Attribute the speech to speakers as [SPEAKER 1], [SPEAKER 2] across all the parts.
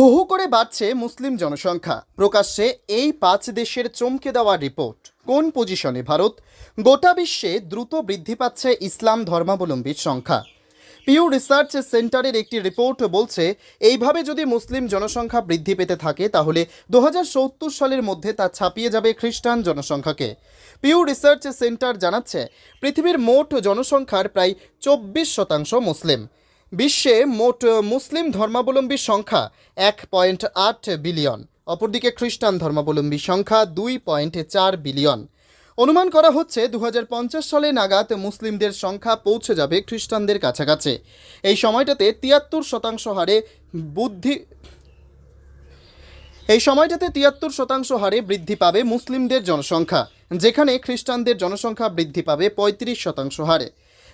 [SPEAKER 1] হু হু করে বাড়ছে মুসলিম জনসংখ্যা। প্রকাশ্যে এই পাঁচ দেশের চমকে দেওয়া রিপোর্ট। কোন পজিশনে ভারত? গোটা বিশ্বে দ্রুত বৃদ্ধি পাচ্ছে ইসলাম ধর্মাবলম্বীর সংখ্যা। পিউ রিসার্চ সেন্টারের একটি রিপোর্ট বলছে, এইভাবে যদি মুসলিম জনসংখ্যা বৃদ্ধি পেতে থাকে, তাহলে দু হাজার সত্তর সালের মধ্যে তা ছাপিয়ে যাবে খ্রিস্টান জনসংখ্যাকে। পিউ রিসার্চ সেন্টার জানাচ্ছে, পৃথিবীর মোট জনসংখ্যার প্রায় চব্বিশ শতাংশ মুসলিম। বিশ্বে মোট মুসলিম ধর্মাবলম্বীর সংখ্যা এক পয়েন্ট আট বিলিয়ন। অপরদিকে খ্রিস্টান ধর্মাবলম্বী সংখ্যা দুই পয়েন্ট চার বিলিয়ন। অনুমান করা হচ্ছে দু হাজার পঞ্চাশ সালে নাগাদ মুসলিমদের সংখ্যা পৌঁছে যাবে খ্রিস্টানদের কাছাকাছি। এই সময়টাতে তিয়াত্তর শতাংশ হারে বুদ্ধি, এই সময়টাতে তিয়াত্তর শতাংশ হারে বৃদ্ধি পাবে মুসলিমদের জনসংখ্যা, যেখানে খ্রিস্টানদের জনসংখ্যা বৃদ্ধি পাবে পঁয়ত্রিশ শতাংশ হারে।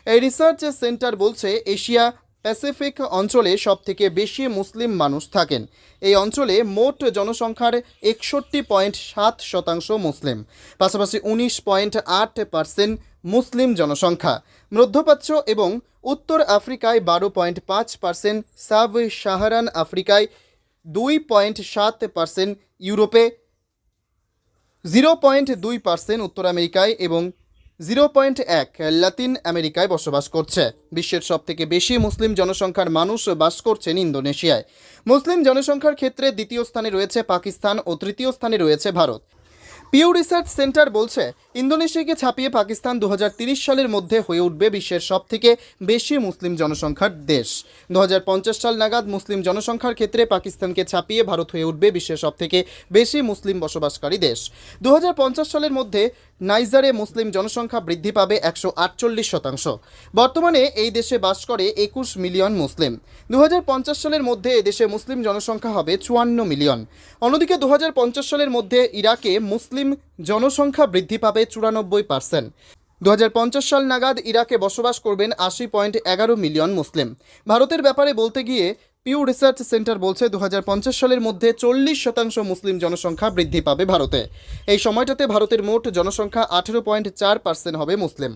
[SPEAKER 1] এই রিসার্চ সেন্টার বলছে, এশিয়া প্যাসিফিক অঞ্চলে সবথেকে বেশি মুসলিম মানুষ থাকেন। এই অঞ্চলে মোট জনসংখ্যার একষট্টি পয়েন্ট সাত শতাংশ মুসলিম, পাশাপাশি উনিশ পয়েন্ট আট পার্সেন্ট মুসলিম জনসংখ্যা। মধ্যপ্রাচ্য এবং উত্তর আফ্রিকায় বারো পয়েন্ট পাঁচ পার্সেন্ট, সাব সাহারান আফ্রিকায় দুই পয়েন্ট সাত পার্সেন্ট, ইউরোপে জিরো পয়েন্ট দুই পার্সেন্ট, উত্তর আমেরিকায় এবং জিরো পয়েন্ট এক লাতিন আমেরিকায় বসবাস করছে। বিশ্বের সবথেকে বেশি মুসলিম জনসংখ্যার মানুষ বাস করছেন ইন্দোনেশিয়ায়। মুসলিম জনসংখ্যার ক্ষেত্রে দ্বিতীয় স্থানে রয়েছে পাকিস্তান ও তৃতীয় স্থানে রয়েছে ভারত। পিউ রিসার্চ সেন্টার বলছে ইন্দোনেশিয়াকে ছাপিয়ে পাকিস্তান দু সালের মধ্যে হয়ে উঠবে বিশ্বের সবথেকে বেশি মুসলিম জনসংখ্যার দেশ। দু হাজার পঞ্চাশ সাল নাগাদ মুসলিম জনসংখ্যার ক্ষেত্রে পাকিস্তানকে ছাপিয়ে ভারত হয়ে উঠবে বিশ্বের সবথেকে বেশি মুসলিম বসবাসকারী দেশ। দু হাজার পঞ্চাশ সালের মধ্যে নাইজারে মুসলিম জনসংখ্যা বৃদ্ধি পাবে একশো আটচল্লিশ শতাংশ। বর্তমানে এই দেশে বাস করে একুশ মিলিয়ন মুসলিম। দু হাজার পঞ্চাশ সালের মধ্যে এদেশে মুসলিম জনসংখ্যা হবে চুয়ান্ন মিলিয়ন। অন্যদিকে দু হাজার পঞ্চাশ সালের মধ্যে ইরাকে মুসলিম জনসংখ্যা বৃদ্ধি পাবে চুরানব্বই পার্সেন্ট। দু হাজার পঞ্চাশ সাল নাগাদ ইরাকে বসবাস করবেন আশি পয়েন্ট এগারো মিলিয়ন মুসলিম। ভারতের ব্যাপারে বলতে গিয়ে পিউ রিসার্চ সেন্টার বলছে দু হাজার পঞ্চাশ সালের মধ্যে চল্লিশ শতাংশ মুসলিম জনসংখ্যা বৃদ্ধি পাবে ভারতে। এই সময়টাতে ভারতের মোট জনসংখ্যা আঠেরো পয়েন্ট চার পার্সেন্ট হবে মুসলিম।